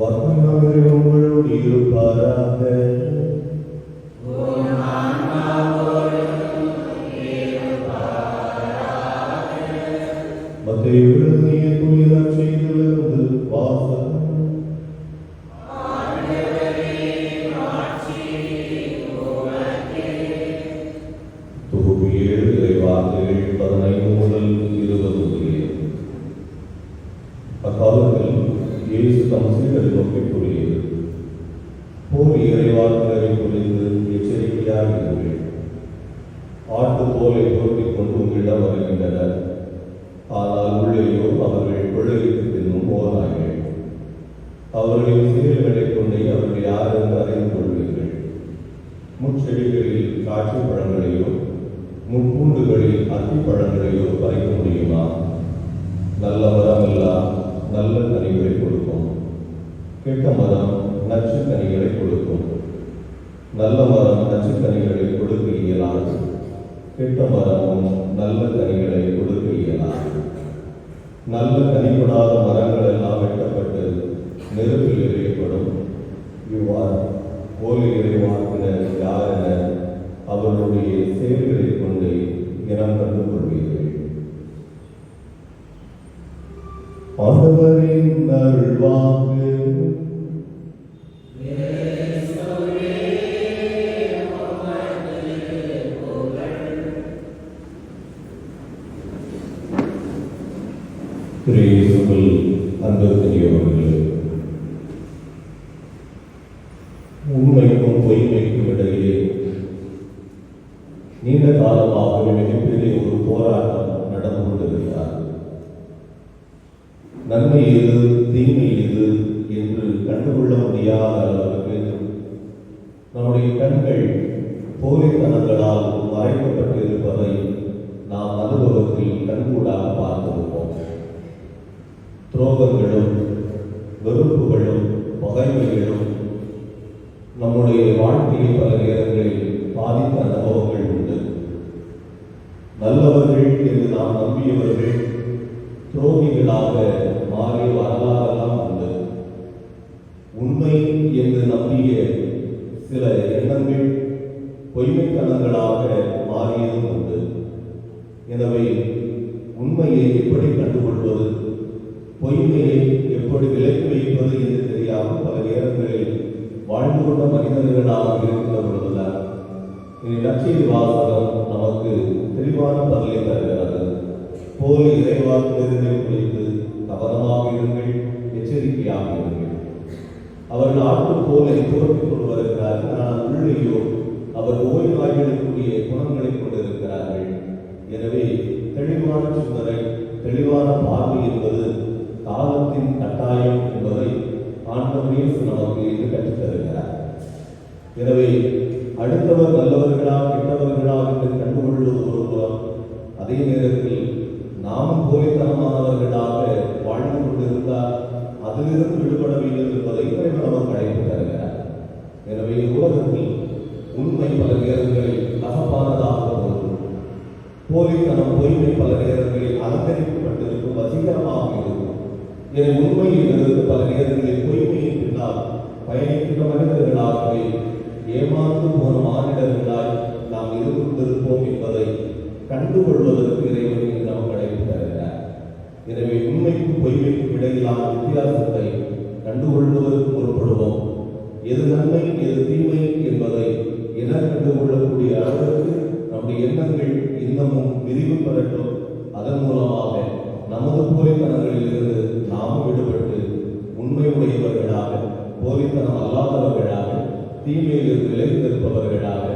വന്നവരോട് ഇരുപ്പാരാതെ മറ്റേ നീ പുലിത ചെയ്തത് വാസ இயேசு தம் நோக்கி கூறியது போர் இறைவாக்குகளை குறித்து எச்சரிக்கையாக இருங்கள் ஆட்டு போலை போர்த்திக் கொண்டு உங்களிடம் வருகின்றனர் ஆனால் உள்ளேயோ அவர்கள் கொள்ளையிட்டு தின்னும் போராய்கள் அவர்களின் செயல்களை கொண்டே அவர்கள் யார் என்று அறிந்து கொள்வீர்கள் முச்செடிகளில் காட்சி பழங்களையோ முட்பூண்டுகளில் அத்தி பழங்களையோ பறிக்க முடியுமா நல்ல மரம் நல்ல கனிகளை கொடுக்கும் கெட்ட மரம் நச்சுக்கனிகளை கொடுக்கும். நல்ல மரம் நச்சு கனிகளை கொடுக்க இயலாது. கெட்ட மரமும் நல்ல கனிகளை கொடுக்கும் ஆண்டவரின் அருள்வாக்கு. கிரேசுகள் அன்பர்களே உண்மைக்கும் பொய்மைக்கும் இடையே நீண்ட காலமாக மிகப்பெரிய நன்மை எது தீமை எது என்று கண்டுகொள்ள முடியாத அளவுக்கு நம்முடைய கண்கள் போலித்தனங்களால் மறைக்கப்பட்டு இருப்பதை நாம் அனுபவத்தில் கண்கூடாக பார்த்திருப்போம் துரோகங்களும் வெறுப்புகளும் பகைமைகளும் நம்முடைய வாழ்க்கையை பல நேரங்களில் பாதித்த அனுபவங்கள் உண்டு. நல்லவர்கள் என்று நாம் நம்பியவர்கள் துரோகிகளாக வாழ்ந்து கொண்ட மனிதர்களாக இருக்கிற பொழுதுதான் இனி வாசகம் நமக்கு தெளிவான பதிலை தருகிறது. போலி இறைவாக்குகளை குறித்து கவனமாக இருங்கள் எச்சரிக்கையாக இருங்கள். அவர்கள் ஆட்டு போலை துறப்பிக் கொண்டு வருகிறார்கள் எனவே அடுத்தவர் நல்லவர்களா கெட்டவர்களா என்று கண்டுகொள்வது ஒரு அதே நேரத்தில் நாமும் போலித்தனமானவர்களாக வாழ்ந்து கொண்டிருந்தால் அதிலிருந்து விடுபட வேண்டும் என்பதை இறைவன் நமக்கு அழைப்பு தருகிறார். எனவே உலகத்தில் உண்மை பல நேரங்களில் அகப்பானதாக தோன்றும் போலித்தனம் பொய்மை பல நேரங்களில் அலங்கரிக்கப்பட்டிருக்கும் வசீகரமாக இருக்கும். என உண்மையில் இருந்து பல நேரங்களில் பொய்மையின் பின்னால் பயணிக்கின்ற மனிதர்கள் ஏமாந்து போன மானிடர்களாய் நாம் இருந்து கொண்டிருப்போம் என்பதை கண்டுகொள்வதற்கு இறைவன் இங்கு நமக்கு அழைப்பு எனவே உண்மைக்கும் பொய்மைக்கும் இடையிலான வித்தியாசத்தை கண்டுகொள்வதற்கு முற்படுவோம் எது நன்மை எது தீமை என்பதை என கண்டுகொள்ளக்கூடிய அளவிற்கு நம்முடைய எண்ணங்கள் இன்னமும் விரிவு பெறட்டும் அதன் மூலமாக நமது போலித்தனங்களில் இருந்து நாமும் விடுபட்டு உண்மை உடையவர்களாக போலித்தனம் அல்லாத தீமையிலிருந்து விலகி நிற்பவர்களாக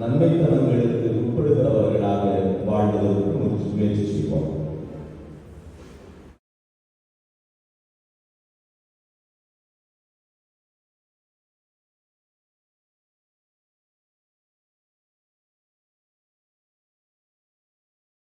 நன்மைத்தனங்களுக்கு